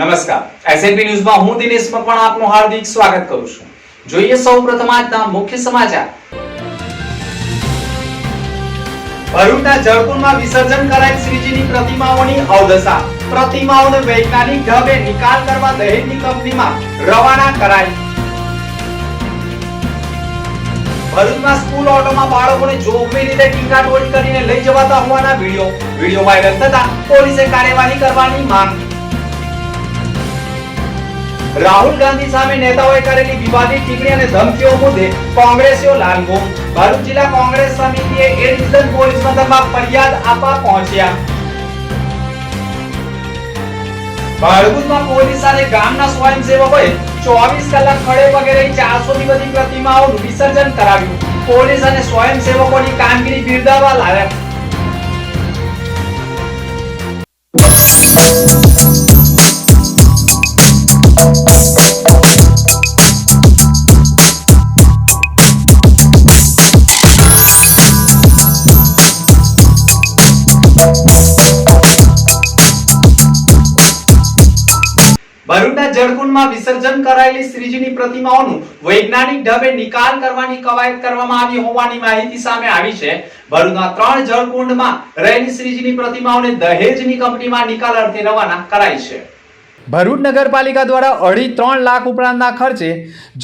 નમસ્કાર. એસએનપી ન્યૂઝમાં હું દિનેશ મકવાણા આપનું હાર્દિક સ્વાગત કરું છું. જોઈએ સૌપ્રથમ આજના મુખ્ય સમાચાર. ભરૂચના જળકુંડમાં વિસર્જન કરાયેલ શ્રીજીની પ્રતિમાઓની અવદશા. પ્રતિમાઓને વૈજ્ઞાનિક ઢબે નિકાલ કરવા દહેજની કંપનીમાં રવાના કરાઈ. ભરૂચમાં સ્કૂલ ઓટોમાં બાળકોને જોખમી રીતે ટીંગાટોળી કરીને લઈ જવાતા હોવાના વીડિયો. વીડિયો વાયરલ થતા પોલીસે કાર્યવાહી કરવાની માંગ. રાહુલ ગાંધી સામે નેતાઓએ કરેલી વિવાદિત ટિપ્પણી અને ધમકીઓ મુદ્દે કોંગ્રેસીઓ લાલગો ભરૂચ જિલ્લા કોંગ્રેસ સમિતિએ એ ડિવિઝન પોલીસ મથકમાં ફરિયાદ આપવા પહોંચ્યા. ભરૂચમાં પોલીસ અને ગામના સ્વયંસેવકોએ ચોવીસ કલાક ખડે વગેરે ચારસો થી બધી પ્રતિમાઓનું વિસર્જન કરાવ્યું. પોલીસ અને સ્વયંસેવકોની કામગીરી બિરદાવવા લાયક. ભરૂચના જળકુંડમાં વિસર્જન કરાયેલી શ્રીજીની પ્રતિમાઓનું વૈજ્ઞાનિક ઢબે નિકાલ કરવાની કવાયત કરવામાં આવી હોવાની માહિતી સામે આવી છે. ભરૂચના ત્રણ જળકુંડમાં રહેલી શ્રીજીની પ્રતિમાઓને દહેજની કંપનીમાં નિકાલ અર્થે રવાના કરાઈ છે. ભરૂચ નગરપાલિકા દ્વારા અઢી ત્રણ લાખ ઉપરાંતના ખર્ચે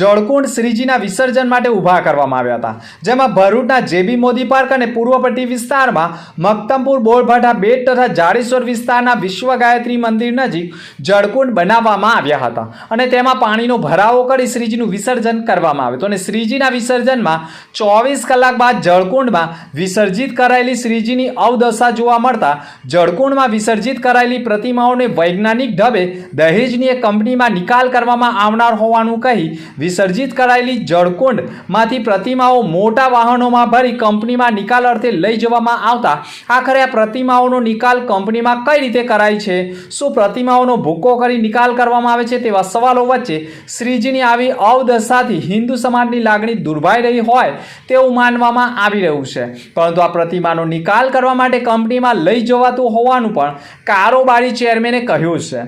જળકુંડ શ્રીજીના વિસર્જન માટે ઊભા કરવામાં આવ્યા હતા. જેમાં ભરૂચના જેબી મોદી પાર્ક અને પૂર્વપટ્ટી વિસ્તારમાં મક્તમપુર બોરભાઠા બેટ તથા જાડેશ્વર વિસ્તારના વિશ્વ ગાયત્રી મંદિર નજીક જળકુંડ બનાવવામાં આવ્યા હતા અને તેમાં પાણીનો ભરાવો કરી શ્રીજીનું વિસર્જન કરવામાં આવ્યું હતું. અને શ્રીજીના વિસર્જનમાં ચોવીસ કલાક બાદ જળકુંડમાં વિસર્જિત કરાયેલી શ્રીજીની અવદશા જોવા મળતા જળકુંડમાં વિસર્જિત કરાયેલી પ્રતિમાઓને વૈજ્ઞાનિક ઢબે દહેજની એક કંપનીમાં નિકાલ કરવામાં આવનાર હોવાનું કહી વિસર્જિત કરાયેલી જળકુંડમાંથી પ્રતિમાઓ મોટા વાહનોમાં ભરી કંપનીમાં નિકાલ અર્થે લઈ જવામાં આવતા આખરે આ પ્રતિમાઓનો નિકાલ કંપનીમાં કઈ રીતે કરાય છે? શું પ્રતિમાઓનો ભૂકો કરી નિકાલ કરવામાં આવે છે તેવા સવાલો વચ્ચે શ્રીજીની આવી અવદશાથી હિન્દુ સમાજની લાગણી દુર્ભાઈ રહી હોય તેવું માનવામાં આવી રહ્યું છે. પરંતુ આ પ્રતિમાનો નિકાલ કરવા માટે કંપનીમાં લઈ જવાતું હોવાનું પણ કારોબારી ચેરમેને કહ્યું છે.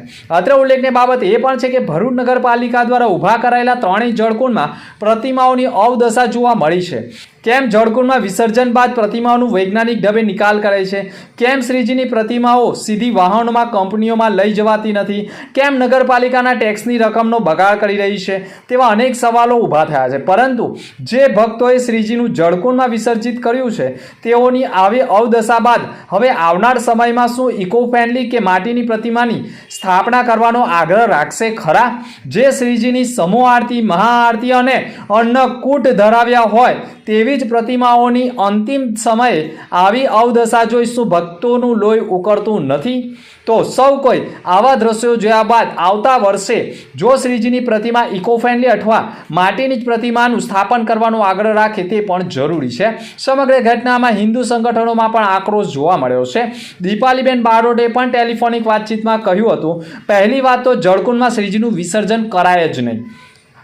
અત્રે ઉલ્લેખનીય બાબત એ પણ છે કે ભરૂચ નગરપાલિકા દ્વારા ઊભા કરાયેલા ત્રણેય જળકુંડમાં પ્રતિમાઓની અવદશા જોવા મળી છે. કેમ જળકુંડમાં વિસર્જન બાદ પ્રતિમાઓનું વૈજ્ઞાનિક ઢબે નિકાલ કરે છે? કેમ શ્રીજીની પ્રતિમાઓ સીધી વાહનોમાં કંપનીઓમાં લઈ જવાતી નથી? કેમ નગરપાલિકાના ટેક્સની રકમનો બગાડ કરી રહી છે? તેવા અનેક સવાલો ઊભા થયા છે. પરંતુ જે ભક્તોએ શ્રીજીનું જળકુંડમાં વિસર્જિત કર્યું છે, તેઓની આવી અવદશા બાદ હવે આવનાર સમયમાં શું ઇકો ફ્રેન્ડલી કે માટીની પ્રતિમાની સ્થાપના કરવાનો આગ્રહ રાખશે ખરા? જે શ્રીજીની સમૂહ આરતી, મહાઆરતી અને અન્નકૂટ ધરાવ્યા હોય તેવી જ પ્રતિમાઓની અંતિમ સમયે આવી અવદશા જોઈ શું ભક્તોનું લોહી ઉકળતું નથી. તો સૌ કોઈ આવા દ્રશ્યો જોયા બાદ આવતા વર્ષે જો શ્રીજીની પ્રતિમા ઇકો ફ્રેન્ડલી અથવા માટીની જ પ્રતિમાનું સ્થાપન કરવાનો આગ્રહ રાખે તે પણ જરૂરી છે. સમગ્ર ઘટનામાં હિન્દુ સંગઠનોમાં પણ આક્રોશ જોવા મળ્યો છે. દીપાલીબેન બારોટે પણ ટેલિફોનિક વાતચીતમાં કહ્યું હતું, પહેલી વાત તો જળકુંડમાં શ્રીજીનું વિસર્જન કરાય જ નહીં.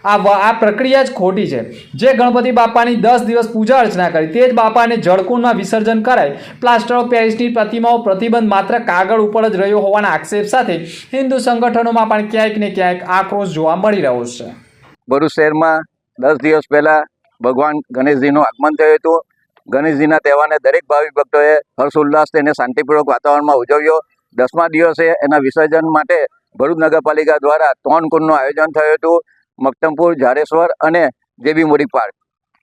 આ આ પ્રક્રિયા જ ખોટી છે. જે ગણપતિ બાપાની દસ દિવસ પૂજા અર્ચના કરી, તે જ બાપાને જળકુંડમાં વિસર્જન કરાય. પ્લાસ્ટર ઓફ પેરિસની પ્રતિમાઓ પ્રતિબંધ માત્ર કાગળ ઉપર જ રહ્યો હોવાના આક્ષેપ સાથે હિન્દુ સંગઠનોમાં પણ ક્યાંક ને ક્યાંક આક્રોશ જોવા મળી રહ્યો છે. ભરૂચ શહેરમાં દસ દિવસ પહેલાં ભગવાન ગણેશજીનું આગમન થયું હતું. ગણેશજીના તહેવારને દરેક ભાવિક ભક્તોએ હર્ષોલ્લાસ તેને શાંતિપૂર્વક વાતાવરણમાં ઉજવ્યો. દસમા દિવસે એના વિસર્જન માટે ભરૂચ નગરપાલિકા દ્વારા ત્રણ કુંડનું આયોજન થયું હતું. મક્તમપુર જાડેશ્વર અને જેબી મોડી પાર્ક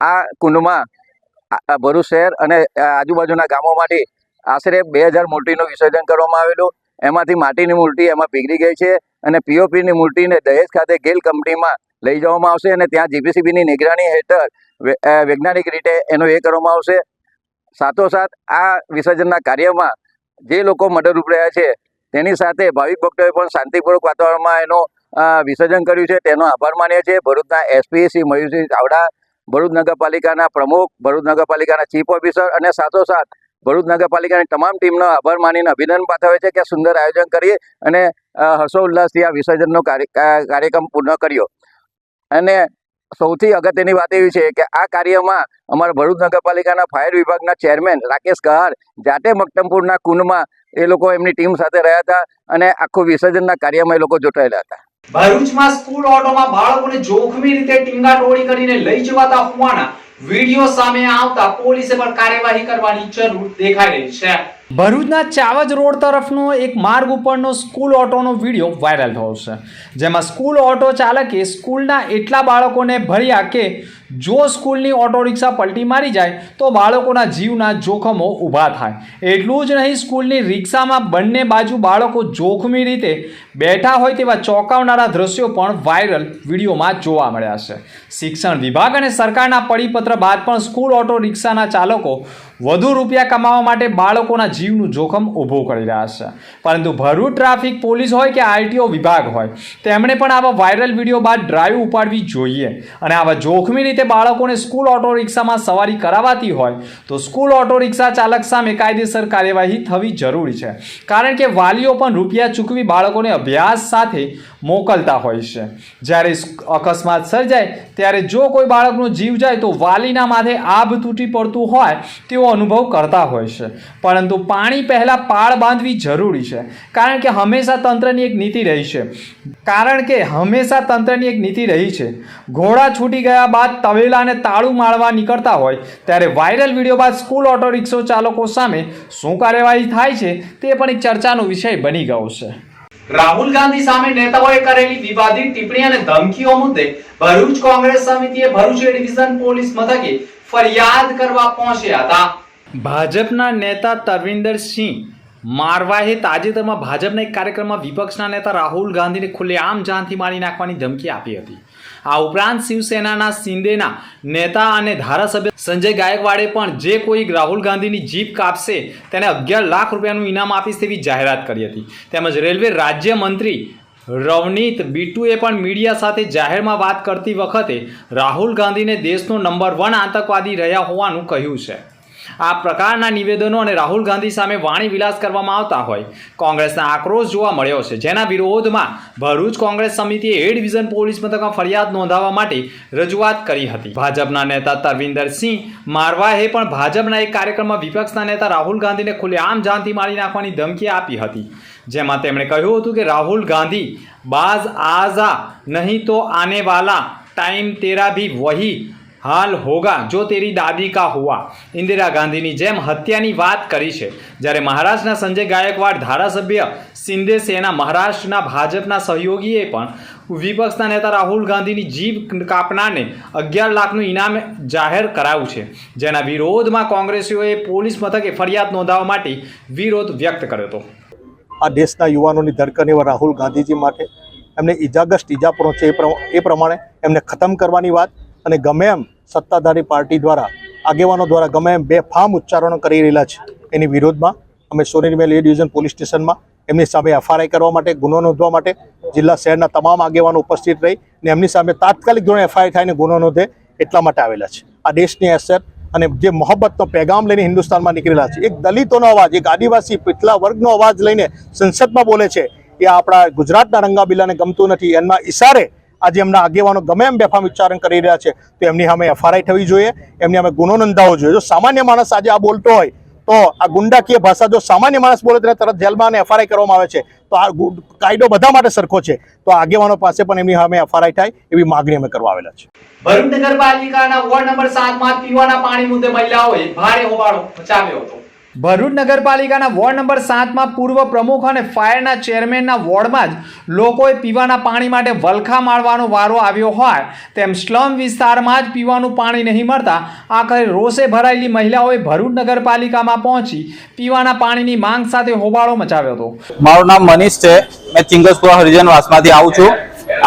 આ કુંડમાં ભરૂચ શહેર અને આજુબાજુના ગામોમાંથી આશરે બે હજાર મૂર્તિનું વિસર્જન કરવામાં આવેલું. એમાંથી માટીની મૂર્તિ એમાં પીગળી ગઈ છે અને પીઓપીની મૂર્તિને દહેજ ખાતે ગેલ કંપનીમાં લઈ જવામાં આવશે અને ત્યાં જીપીસીબીની નિગરાની હેઠળ વૈજ્ઞાનિક રીતે એનો એ કરવામાં આવશે. સાથોસાથ આ વિસર્જનના કાર્યમાં જે લોકો મદદરૂપ રહ્યા છે તેની સાથે ભાવિક ભક્તોએ પણ શાંતિપૂર્વક વાતાવરણમાં એનું વિસર્જન કર્યું છે. તેનો આભાર માનીએ છીએ. ભરૂચના એસપી શ્રી મયુરસિંહ ચાવડા, ભરૂચ નગરપાલિકાના પ્રમુખ, ભરૂચ નગરપાલિકાના ચીફ ઓફિસર અને સાથોસાથ ભરૂચ નગરપાલિકાની તમામ ટીમનો આભાર માનીને અભિનંદન પાઠવે છે કે સુંદર આયોજન કરી અને હર્ષોલ્લાસથી આ વિસર્જનનો કાર્ય- કાર્યક્રમ પૂર્ણ કર્યો. અને સૌથી અગત્યની વાત એવી છે કે આ કાર્યમાં અમારા ભરૂચ નગરપાલિકાના ફાયર વિભાગના ચેરમેન રાકેશ કહાર જાતે મક્તમપુરના કુંડમાં એ લોકો એમની ટીમ સાથે રહ્યા હતા અને આખું વિસર્જનના કાર્યમાં એ લોકો જોટાયેલા હતા. ભરૂચમાં સ્કૂલ ઓટોમાં બાળકોને જોખમી રીતે ટીંગાટોળી કરીને લઈ જવાતા હોવાના વીડિયો સામે આવતા પોલીસે પણ કાર્યવાહી કરવાની જરૂર દેખાઈ રહી છે. ભરૂચના ચાવજ રોડ તરફનો એક માર્ગ ઉપરનો સ્કૂલ ઓટોનો વીડિયો વાયરલ થયો છે, જેમાં સ્કૂલ ઓટો ચાલકે સ્કૂલના એટલા બાળકોને ભર્યા કે જો સ્કૂલની ઓટો રિક્ષા પલટી મારી જાય, તો બાળકોના જીવના જોખમો ઊભા થાય. એટલું જ નહીં, સ્કૂલની રિક્ષામાં બંને બાજુ બાળકો જોખમી રીતે બેઠા હોય તેવા ચોંકાવનારા દ્રશ્યો પણ વાયરલ વિડીયોમાં જોવા મળ્યા છે. શિક્ષણ વિભાગ અને સરકારના પરિપત્ર બાદ પણ સ્કૂલ ઓટો રિક્ષાના ચાલકો વધુ રૂપિયા કમાવા માટે બાળકોના જીવનું જોખમ ઊભું કરી રહ્યા છે. પરંતુ ભરૂચ ટ્રાફિક પોલીસ હોય કે આરટીઓ વિભાગ હોય, તેમણે પણ આવા વાયરલ વીડિયો બાદ ડ્રાઈવ ઉપાડવી જોઈએ. અને આવા જોખમી રીતે બાળકોને સ્કૂલ ઓટો રિક્ષામાં સવારી કરાવાતી હોય, તો સ્કૂલ ઓટો રિક્ષા ચાલક સામે કાયદેસર કાર્યવાહી થવી જરૂરી છે. કારણ કે વાલીઓ પણ રૂપિયા ચૂકવી બાળકોને અભ્યાસ સાથે મોકલતા હોય છે. જ્યારે અકસ્માત સર્જાય, ત્યારે જો કોઈ બાળકનો જીવ જાય, તો વાલીના માથે આભ તૂટી પડતું હોય તેવો અનુભવ કરતા હોય છે. પરંતુ પાણી પહેલાં પાળ બાંધવી જરૂરી છે. કારણ કે હંમેશા તંત્રની એક નીતિ રહી છે. કારણ કે હંમેશા તંત્રની એક નીતિ રહી છે. ઘોડા છૂટી ગયા બાદ તવેલાને તાળું મારવા નીકળતા હોય, ત્યારે વાયરલ વીડિયો બાદ સ્કૂલ ઓટો રિક્ષો ચાલકો સામે શું કાર્યવાહી થાય છે તે પણ એક ચર્ચાનો વિષય બની ગયો છે. રાહુલ ગાંધી સામે નેતાઓએ કરેલી વિવાદિત ટિપ્પણી અને ધમકીઓ મુદ્દે ભરૂચ કોંગ્રેસ સમિતિએ ભરૂચ ડિવિઝન પોલીસ મથકે ફરિયાદ કરવા પહોંચ્યા હતા. ભાજપના નેતા તરવિંદરસિંહ મારવાહે તાજેતરમાં ભાજપના એક કાર્યક્રમમાં વિપક્ષના નેતા રાહુલ ગાંધીને ખુલ્લેઆમ જાનથી મારી નાખવાની ધમકી આપી હતી. આ ઉપરાંત શિવસેનાના શિંદેના નેતા અને ધારાસભ્ય સંજય ગાયકવાડે પણ જે કોઈ રાહુલ ગાંધીની જીપ કાપશે તેને અગિયાર લાખ રૂપિયાનું ઇનામ આપીશ તેવી જાહેરાત કરી હતી. તેમજ રેલવે રાજ્યમંત્રી રવનીત, બીટુએ પણ મીડિયા સાથે જાહેરમાં વાત કરતી વખતે રાહુલ ગાંધીને દેશનો નંબર વન આતંકવાદી રહ્યા હોવાનું કહ્યું છે. આ પ્રકારના નિવેદનો અને રાહુલ ગાંધી સામે વાણી વિલાસ કરવામાં આવતા હોય. કોંગ્રેસના આક્રોશ જોવા મળ્યો છે. જેના વિરોધમાં ભરૂચ કોંગ્રેસ સમિતિએ એ ડિવિઝન પોલીસ મથકમાં ફરિયાદ નોંધાવવા માટે રજૂઆત કરી હતી. ભાજપના નેતા તરવિંદરસિંહ મારવાહે પણ ભાજપના એક કાર્યક્રમમાં વિપક્ષના નેતા રાહુલ ગાંધીને ખુલ્લેઆમ જાનથી મારી નાખવાની ધમકી આપી હતી. જેમાં તેમણે કહ્યું હતું કે રાહુલ ગાંધી, બાઝ આઝા નહીં તો આને વાલા ટાઈમ તેરા ભી વહી હાલ હોગા, જો તેરી દાદી કા હુઆ. ઇન્દિરા ગાંધીની જેમ હત્યાની વાત કરી છે. જ્યારે મહારાષ્ટ્રના સંજય ગાયકવાડ ધારાસભ્ય શિંદે સેના મહારાષ્ટ્રના ભાજપના સહયોગીએ પણ વિપક્ષના નેતા રાહુલ ગાંધીની જીભ કાપનારને અગિયાર લાખનું ઇનામ જાહેર કરાયું છે. જેના વિરોધમાં કોંગ્રેસીઓએ પોલીસ મથકે ફરિયાદ નોંધાવવા માટે વિરોધ વ્યક્ત કર્યો હતો. આ દેશના યુવાનોની ધરકન એવા રાહુલ ગાંધીજી માટે એમને ઇજાગ્રસ્ત ઇજા પહોંચે એ પ્રમાણે એમને ખતમ કરવાની વાત અને ગમે એમ સત્તાધારી પાર્ટી દ્વારા, આગેવાનો દ્વારા ગમે એમ બે ફામ ઉચ્ચારણો કરી રહેલા છે. એની વિરોધમાં અમે સોનેરીમેલ એ ડિવિઝન પોલીસ સ્ટેશનમાં એમની સામે એફઆરઆઈ કરવા માટે, ગુનો નોંધવા માટે જિલ્લા શહેરના તમામ આગેવાનો ઉપસ્થિત રહી ને એમની સામે તાત્કાલિક ધોરણે એફઆઈઆર થઈને ગુનો નોંધે એટલા માટે આવેલા છે. આ દેશની અસર અને જે મોહબ્બતનો પેગામ લઈને હિન્દુસ્તાનમાં નીકળેલા છે. એક દલિતોનો અવાજ, એક આદિવાસી પિછલા વર્ગનો અવાજ લઈને સંસદમાં બોલે છે, એ આપણા ગુજરાતના રંગાબીલાને ગમતું નથી. એમના ઈશારે આજે એમના આગેવાનો ગમે એમ બેફામ ઉચ્ચારણ કરી રહ્યા છે, તો એમની સામે એફઆરઆઈ થવી જોઈએ, એમની સામે ગુનો નોંધાવવો જોઈએ. જો સામાન્ય માણસ આજે આ બોલતો હોય, તો આ ગુંડાકીય ભાષા જો સામાન્ય માણસ બોલે તેને તરત જેલમાં અને એફઆરઆઈ કરવામાં આવે છે. તો આ કાયદો બધા માટે સરખો છે. તો આગેવાનો પાસે પણ એમની સામે એફઆરઆઈ થાય એવી માગણી અમે કરવા આવેલા છે ભરૂચ નગરપાલિકાના વોર્ડ નંબર 7 માં પીવાના પાણી મુદ્દે મહિલાઓએ ભારે હોબાળો મચાવ્યો હતો. ભરૂચ નગરપાલિકાના વોર્ડ નંબર સાતમાં પૂર્વ પ્રમુખ અને ફાયરના ચેરમેનના વોર્ડમાં જ લોકોએ પીવાના પાણી માટે વલખા મારવાનો વારો આવ્યો હોય તેમ સ્લમ વિસ્તારમાં જ પીવાનું પાણી નહીં મળતા આખરે રોષે ભરાયેલી મહિલાઓએ ભરૂચ નગરપાલિકામાં પહોંચી પીવાના પાણીની માંગ સાથે હોબાળો મચાવ્યો હતો. મારું નામ મનીષ છે. મેં ચિંગસપુરા હરિજન વાસમાંથી આવું છું.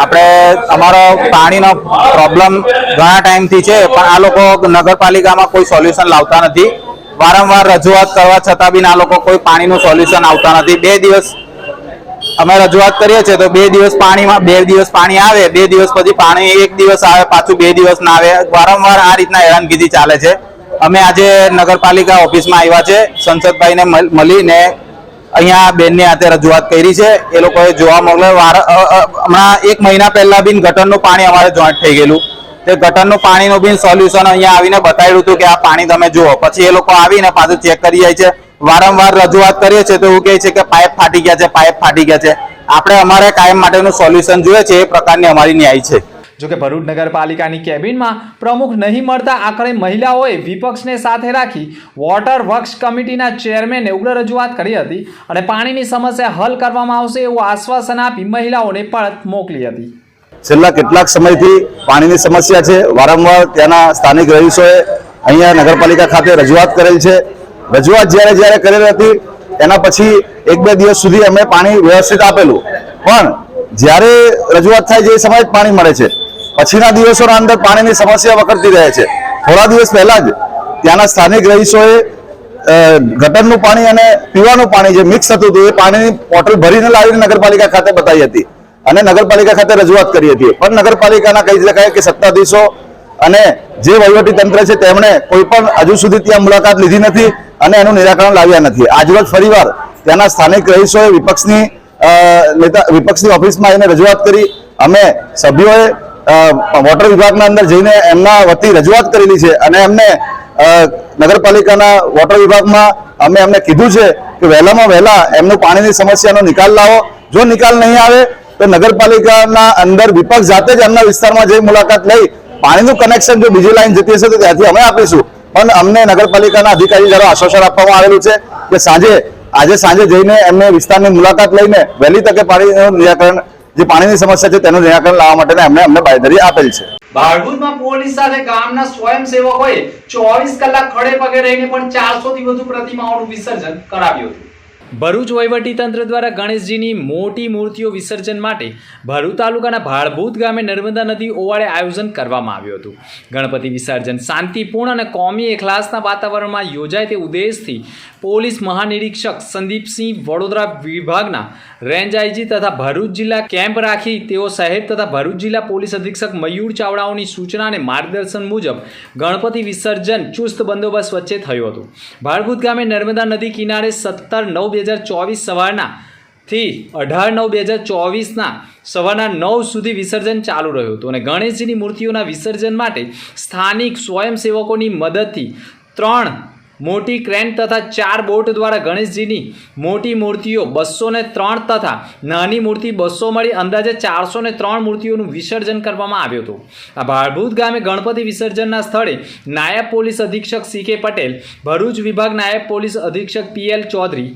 આપણે અમારો પાણીનો પ્રોબ્લેમ ઘણા ટાઈમથી છે, પણ આ લોકો નગરપાલિકામાં કોઈ સોલ્યુશન લાવતા નથી. વારંવાર રજૂઆત કરવા છતાં બી આ લોકો કોઈ પાણીનું સોલ્યુશન આવતા નથી. બે દિવસ અમે રજૂઆત કરીએ છીએ તો બે દિવસ પાણીમાં, બે દિવસ પાણી આવે, બે દિવસ પછી પાણી એક દિવસ આવે, પાછું બે દિવસ ના આવે. વારંવાર આ રીતના હેરાનગીરી ચાલે છે. અમે આજે નગરપાલિકા ઓફિસમાં આવ્યા છે. સંસદભાઈને મળ- મળીને અહીંયા બેનની હાથે રજૂઆત કરી છે. એ લોકોએ જોવા મોકલે વાર હમણાં એક મહિના પહેલા બી ગટરનું પાણી અમારે જોઈન્ટ થઈ ગયેલું. તે ગટરનું પાણીનું બી સોલ્યુશન અહીંયા આવીને બતાવ્યું હતું કે આ પાણી તમે જુઓ. પછી એ લોકો આવીને પાછું ચેક કરી જાય છે. વારંવાર રજૂઆત કરીએ છીએ તો એવું કહે છે કે પાઇપ ફાટી ગયા છે પાઇપ ફાટી ગયા છે. આપણે અમારે કાયમ માટેનું સોલ્યુશન જોઈએ છે, એ પ્રકારની અમારી ન્યાય છે. જોકે ભરૂચ નગરપાલિકાની કેબિનમાં પ્રમુખ નહીં મળતા આખરે મહિલાઓએ વિપક્ષને સાથે રાખી વોટર વર્ક્સ કમિટીના ચેરમેને ઉગ્ર રજૂઆત કરી હતી અને પાણીની સમસ્યા હલ કરવામાં આવશે એવું આશ્વાસન આપી મહિલાઓને પરત મોકલી હતી. છેલ્લા કેટલાક સમયથી પાણીની સમસ્યા છે. વારંવાર ત્યાંના સ્થાનિક રહીશોએ અહીંયા નગરપાલિકા ખાતે રજૂઆત કરેલ છે. રજૂઆત જ્યારે જ્યારે કરેલ હતી એના પછી એક બે દિવસ સુધી અમે પાણી વ્યવસ્થિત આપેલું. પણ જ્યારે રજૂઆત થાય છે એ સમયે જ પાણી મળે છે. પછીના દિવસોના અંદર પાણીની સમસ્યા વકરતી રહે છે. થોડા દિવસ પહેલા જ ત્યાંના સ્થાનિક રહીશોએ ગટરનું પાણી અને પીવાનું પાણી જે મિક્સ થતું હતું એ પાણીની બોટલ ભરીને લાવીને નગરપાલિકા ખાતે બતાવી હતી. અને નગરપાલિકા ખાતે રજૂઆત કરી હતી. પણ નગરપાલિકાના કહી શકાય કે સત્તાધીશો અને જે વહીવટી તંત્ર છે તેમણે કોઈ પણ હજુ સુધી ત્યાં મુલાકાત લીધી નથી અને એનું નિરાકરણ લાવ્યા નથી. આજરોજ ફરીવાર ત્યાંના સ્થાનિક રહીશોએ વિપક્ષની નેતા વિપક્ષની ઓફિસમાં આવીને રજૂઆત કરી. અમે સભ્યોએ વોટર વિભાગના અંદર જઈને એમના વતી રજૂઆત કરેલી છે અને એમને નગરપાલિકાના વોટર વિભાગમાં અમે એમને કીધું છે કે વહેલામાં વહેલા એમનું પાણીની સમસ્યાનો નિકાલ લાવો. જો નિકાલ નહીં આવે તો નગરપાલિકાના અંદર વિપક્ષ જાતે જ એમના વિસ્તારમાં જઈ મુલાકાત લઈ પાણીનું કનેક્શન જો બીજી લાઈન જતી હશે તો ત્યાંથી અમે આપીશું. પણ અમને નગરપાલિકાના અધિકારી દ્વારા આશ્વાસન આપવામાં આવેલું છે કે સાંજે, આજે સાંજે જઈને એમને વિસ્તારની મુલાકાત લઈને વહેલી તકે પાણીનું નિરાકરણ, જે પાણીની સમસ્યા છે તેનું નિરાકરણ લાવવા માટે એમને અમને બાંયધરી આપેલ છે. ભાડભૂતમાં પોલીસ સાથે ગામના સ્વયંસેવકોએ ચોવીસ કલાક ખડે પગે રહીને પણ ચારસો થી વધુ પ્રતિમાઓનું વિસર્જન કરાવ્યું હતું. ભરૂચ તંત્ર દ્વારા ગણેશજીની મોટી મૂર્તિઓ વિસર્જન માટે ભરૂચ તાલુકાના ભાળભૂત ગામે નર્મદા નદી ઓવાળે આયોજન કરવામાં આવ્યું હતું. ગણપતિ વિસર્જન શાંતિપૂર્ણ અને કોમી એખલાસના વાતાવરણમાં યોજાય તે ઉદ્દેશથી પોલીસ મહાનિરીક્ષક સંદીપસિંહ વડોદરા વિભાગના રેન્જ આઈજી તથા ભરૂચ જિલ્લા કેમ્પ રાખી તેઓ શહેર તથા ભરૂચ જિલ્લા પોલીસ અધિક્ષક મયુર ચાવડાઓની સૂચના અને માર્ગદર્શન મુજબ ગણપતિ વિસર્જન ચુસ્ત બંદોબસ્ત વચ્ચે થયું હતું. ભારભૂત ગામે નર્મદા નદી કિનારે સત્તર નવ બે હજાર ચોવીસ સવારના થી અઢાર નવ બે હજાર ચોવીસના સવારના નવ સુધી વિસર્જન ચાલુ રહ્યું હતું અને ગણેશજીની મૂર્તિઓના વિસર્જન માટે સ્થાનિક સ્વયંસેવકોની મદદથી ત્રણ મોટી ક્રેન તથા ચાર બોટ દ્વારા ગણેશજીની મોટી મૂર્તિઓ બસો ને ત્રણ તથા નાની મૂર્તિ બસો મળી અંદાજે ચારસો ને ત્રણ મૂર્તિઓનું વિસર્જન કરવામાં આવ્યું હતું. આ ભાડભૂત ગામે ગણપતિ વિસર્જનના સ્થળે નાયબ પોલીસ અધિક્ષક સી કે પટેલ, ભરૂચ વિભાગ નાયબ પોલીસ અધિક્ષક પી એલ ચૌધરી,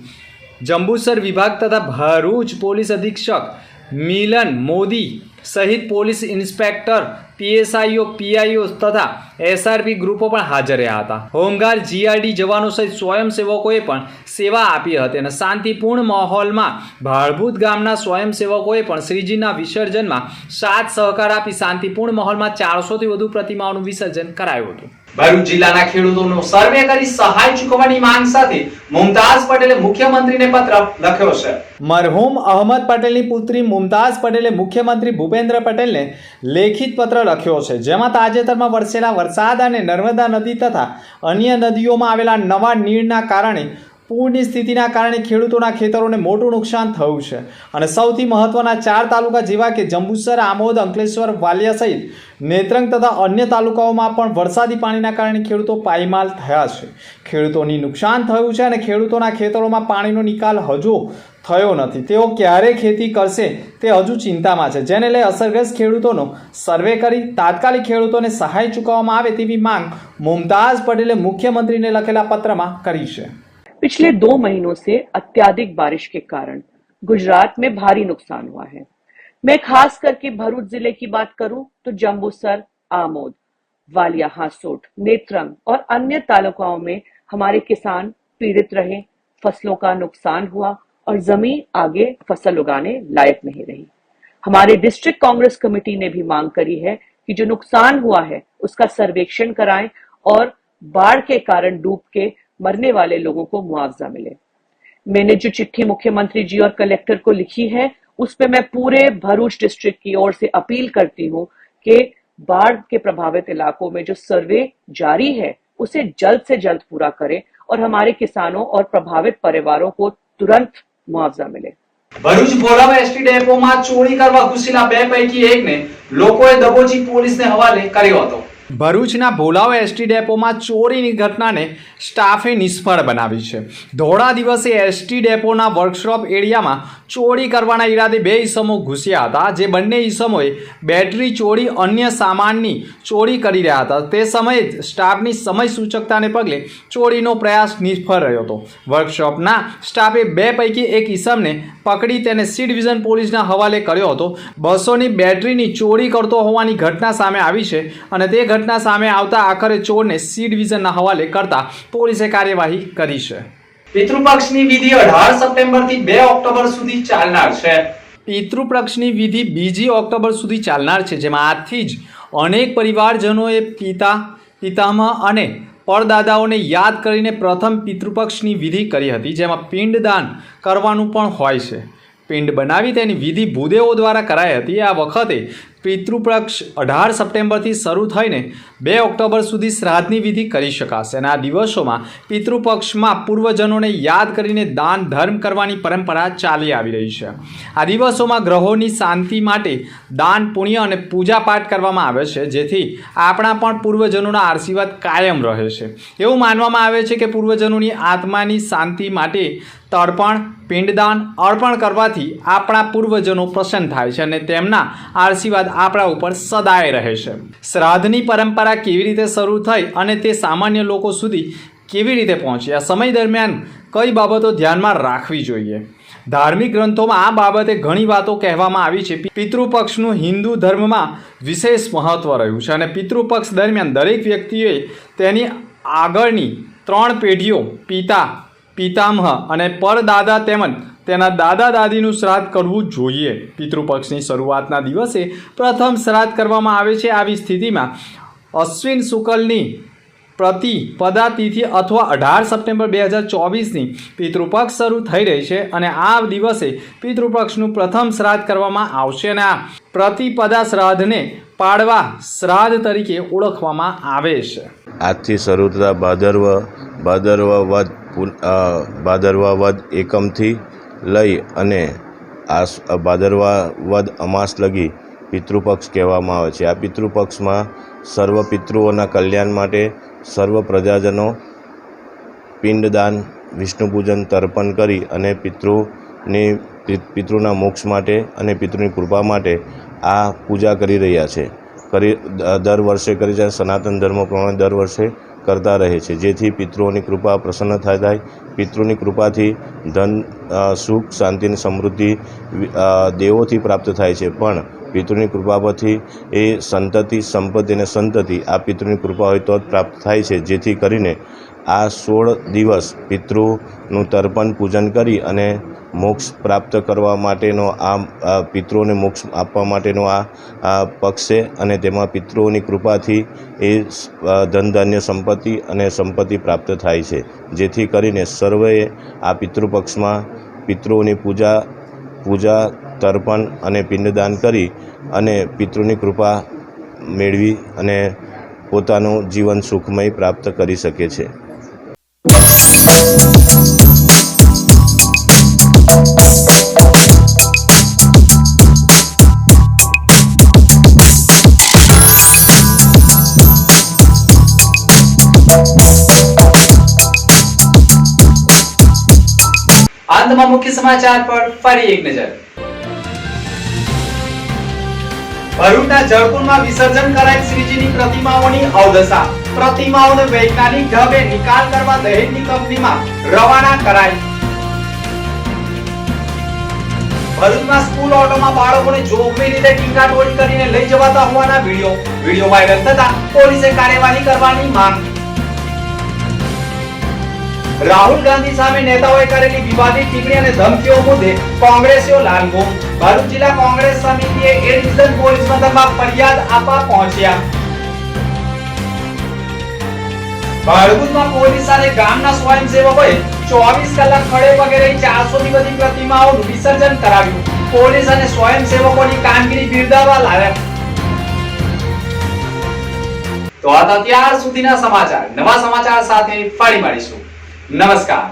જંબુસર વિભાગ તથા ભરૂચ પોલીસ અધિક્ષક મિલન મોદી સહિત પોલીસ ઇન્સ્પેક્ટર, પીએસઆઈઓ, પીઆઈઓ તથા એસઆરપી ગ્રુપો પણ હાજર રહ્યા હતા. હોમગાર્ડ જીઆરડી જવાનો સહિત સ્વયંસેવકોએ પણ સેવા આપી હતી અને શાંતિપૂર્ણ માહોલમાં ભાળભૂત ગામના સ્વયંસેવકોએ પણ શ્રીજીના વિસર્જનમાં સાથ સહકાર આપી શાંતિપૂર્ણ માહોલમાં ચારસોથી વધુ પ્રતિમાઓનું વિસર્જન કરાયું હતું. ભરૂચ જિલ્લાના ખેડૂતોનો સર્વે કરી સહાય ચૂકવવાની માંગ સાથે મુમતાઝ પટેલે મુખ્યમંત્રીને પત્ર લખ્યો છે. મરહુમ અહમદ પટેલની પુત્રી મુમતાઝ પટેલે મુખ્યમંત્રી ભૂપેન્દ્ર પટેલને લેખિત પત્ર લખ્યો છે. જેમાં તાજેતરમાં વરસેલા વરસાદ અને નર્મદા નદી તથા અન્ય નદીઓમાં આવેલા નવા નીરના કારણે પૂરની સ્થિતિના કારણે ખેડૂતોના ખેતરોને મોટું નુકસાન થયું છે. અને સૌથી મહત્વના ચાર તાલુકા જેવા કે જંબુસર, આમોદ, અંકલેશ્વર, વાલિયા સહિત નેત્રંગ તથા અન્ય તાલુકાઓમાં પણ વરસાદી પાણીના કારણે ખેડૂતો પાયમાલ થયા છે. ખેડૂતોની નુકસાન થયું છે અને ખેડૂતોના ખેતરોમાં પાણીનો નિકાલ હજુ થયો નથી. તેઓ ક્યારે ખેતી કરશે તે હજુ ચિંતામાં છે. જેને લઈ અસરગ્રસ્ત ખેડૂતોનો સર્વે કરી તાત્કાલિક ખેડૂતોને સહાય ચૂકવવામાં આવે તેવી માંગ મુમતાઝ પટેલે મુખ્યમંત્રીને લખેલા પત્રમાં કરી છે. पिछले दो महीनों से अत्याधिक बारिश के कारण गुजरात में भारी नुकसान हुआ है। मैं खास करके भरूच ज़िले की बात करूँ तो जम्बूसर, आमोद, वालिया, हासोट, नेत्रंग और अन्य तालुकाओं में हमारे किसान पीड़ित रहे, फ़सलों का नुकसान हुआ और ज़मीन आगे फ़सल उगाने लायक नहीं रही। हमारे डिस्ट्रिक्ट कांग्रेस कमेटी ने भी मांग करी है कि जो नुकसान हुआ है, उसका सर्वेक्षण कराएँ और बाढ़ के कारण डूब के मरने वाले लोगों को मुआवजा मिले मैंने जो चिट्ठी मुख्यमंत्री जी और कलेक्टर को लिखी है उस पे मैं पूरे भरूच डिस्ट्रिक्ट की ओर से अपील करती हूँ कि बाढ़ के प्रभावित इलाकों में जो सर्वे जारी है उसे जल्द से जल्द पूरा करें और हमारे किसानों और प्रभावित परिवारों को तुरंत मुआवजा मिले ભરૂચ ભોલાવ એસટી ડેપોમાં ચોરી કરવા ઘૂસેલા બે પૈકી એકને લોકોએ દબોચી પોલીસને હવાલે કર્યો હતો ભરૂચના ભોલાવ એસટી ડેપોમાં ચોરીની ઘટનાને સ્ટાફે નિષ્ફળ બનાવી છે. ધોળા દિવસે એસટી ડેપોના વર્કશોપ એરિયામાં ચોરી કરવાના ઈરાદે બે ઈસમો ઘૂસ્યા હતા, જે બંને ઈસમોએ બેટરી ચોરી અન્ય સામાનની ચોરી કરી રહ્યા હતા. તે સમયે જ સ્ટાફની સમય સૂચકતાને પગલે ચોરીનો પ્રયાસ નિષ્ફળ રહ્યો હતો. વર્કશોપના સ્ટાફે બે પૈકી એક ઈસમને પકડી તેને સી ડિવિઝન પોલીસના હવાલે કર્યો હતો. બસોની બેટરીની ચોરી કરતો હોવાની ઘટના સામે આવી છે અને તે ઘટના સામે આવતા આખરે ચોરને સી ડિવિઝનના હવાલે કરતા પોલીસે કાર્યવાહી કરી છે. પિતૃપક્ષની વિધિ અઢાર સપ્ટેમ્બરથી બે ઓક્ટોબર સુધી ચાલનાર છે. પિતૃપક્ષની વિધિ બીજી ઓક્ટોબર સુધી ચાલનાર છે જેમાં આજથી જ અનેક પરિવારજનોએ પિતા પિતામહ અને પરદાદાઓને યાદ કરીને પ્રથમ પિતૃપક્ષની વિધિ કરી હતી જેમાં પિંડદાન કરવાનું પણ હોય છે. પિંડ બનાવી તેની વિધિ ભૂદેવો દ્વારા કરાઈ હતી. આ વખતે પિતૃપક્ષ અઢાર સપ્ટેમ્બરથી શરૂ થઈને બે ઓક્ટોબર સુધી શ્રાદ્ધની વિધિ કરી શકાશે અને આ દિવસોમાં પિતૃપક્ષમાં પૂર્વજનોને યાદ કરીને દાન ધર્મ કરવાની પરંપરા ચાલી આવી રહી છે. આ દિવસોમાં ગ્રહોની શાંતિ માટે દાન, પુણ્ય અને પૂજાપાઠ કરવામાં આવે છે, જેથી આપણા પણ પૂર્વજનોના આશીર્વાદ કાયમ રહે છે. એવું માનવામાં આવે છે કે પૂર્વજનોની આત્માની શાંતિ માટે તર્પણ, પિંડદાન, અર્પણ કરવાથી આપણા પૂર્વજનો પ્રસન્ન થાય છે અને તેમના આશીર્વાદ આપણા ઉપર સદાય રહે છે. શ્રાદ્ધની પરંપરા કેવી રીતે શરૂ થઈ અને તે સામાન્ય લોકો સુધી કેવી રીતે પહોંચી? આ સમય દરમિયાન કઈ બાબતો ધ્યાનમાં રાખવી જોઈએ? ધાર્મિક ગ્રંથોમાં આ બાબતે ઘણી વાતો કહેવામાં આવી છે. પિતૃપક્ષનું હિન્દુ ધર્મમાં વિશેષ મહત્વ રહ્યું છે અને પિતૃપક્ષ દરમિયાન દરેક વ્યક્તિએ તેની આગળની ત્રણ પેઢીઓ, પિતા, પિતામહ અને પરદાદા તેમજ તેના દાદા દાદીનું શ્રાદ્ધ કરવું જોઈએ. પિતૃપક્ષની શરૂઆતના દિવસે પ્રથમ શ્રાદ્ધ કરવામાં આવે છે આવી સ્થિતિમાં. અશ્વિન શુકલની પ્રતિ પદાતિથિ અથવા અઢાર સપ્ટેમ્બર બે હજાર ચોવીસની પિતૃપક્ષ શરૂ થઈ રહી છે અને આ દિવસે પિતૃપક્ષનું પ્રથમ શ્રાદ્ધ કરવામાં આવશે અને આ પ્રતિપદા શ્રાદ્ધને પાડવા શ્રાદ્ધ તરીકે ઓળખવામાં આવે છે. આજથી શરૂ થતા ભાદરવ ભાદરવ વદ ભાદરવા વદ એકમથી લઈ અને આસ ભાદરવા વદ અમાસ લગી પિતૃપક્ષ કહેવામાં આવે છે. આ પિતૃપક્ષમાં સર્વ પિતૃઓના કલ્યાણ માટે સર્વ પ્રજાજનો પિંડદાન વિષ્ણુ પૂજન તર્પણ કરી અને પિતૃની પિતૃના મોક્ષ માટે અને પિતૃની કૃપા માટે આ પૂજા કરી રહ્યા છે. કરી, દર વર્ષે કરી છે સનાતન ધર્મ પ્રમાણે દર વર્ષે કરતા રહે છે. જેથી પિતૃઓની કૃપા પ્રસન્ન થાય થાય પિતૃની કૃપાથી ધન સુખ, શાંતિ અને સમૃદ્ધિ દેવોથી પ્રાપ્ત થાય છે. પણ પિતૃની કૃપા પરથી એ સંતતિ, સંપત્તિ અને સંતતિ આ પિતૃની કૃપા હોય તો જ પ્રાપ્ત થાય છે. જેથી કરીને આ સોળ દિવસ પિતૃનું તર્પણ પૂજન કરી અને મોક્ષ પ્રાપ્ત કરવા માટેનો આ પિતૃઓને મોક્ષ આપવા માટેનો આ પક્ષ છે અને તેમાં પિતૃઓની કૃપાથી એ ધન ધાન્ય સંપત્તિ અને સંપત્તિ પ્રાપ્ત થાય છે. જેથી કરીને સર્વેએ આ પિતૃપક્ષમાં પિતૃઓની પૂજા પૂજા, તર્પણ અને પિંડદાન કરી અને પિતૃની કૃપા મેળવી અને પોતાનું જીવન સુખમય પ્રાપ્ત કરી શકે છે. અંતમાં મુખ્ય સમાચાર પર ફરી એક નજર. ભરૂચના જળકુંડમાં વિસર્જન કરાઈ શ્રીજીની પ્રતિમાઓની અવદશા પ્રતિમાઓનો વૈજ્ઞાનિક ઢબે નિકાલ કરવા દહેજની કંપનીમાં રવાના કરાઈ ભરૂચમાં સ્કૂલ ઓટોમાં બાળકોને જોખમી રીતે ટીંગાટોળી કરીને લઈ જવાતા હોવાના વીડિયો. વીડિયો વાયરલ થતા પોલીસે કાર્યવાહી કરવાની માંગ. રાહુલ ગાંધી સામે નેતાઓએ કરેલી વિવાદિત ટિપ્પણી અને ધમકીઓ મુદ્દે કોંગ્રેસીઓ લાલગો ભરૂચ જિલ્લા કોંગ્રેસ સમિતિએ એ ડિવિઝન પોલીસ મથકમાં ફરિયાદ આપવા પહોંચ્યા. ભરૂચમાં પોલીસ સાથે ગામના સ્વયંસેવકોએ ચોવીસ કલાક ખડે વગેરે ચારસો થી બધી પ્રતિમાઓનું વિસર્જન કરાવ્યું. પોલીસ અને સ્વયંસેવકોની કામગીરી બિરદાવવા લાયક તો આ હતા ત્યાર સુધીના સમાચાર. નવા સમાચાર સાથે ફરી મળીશું. નમસ્કાર.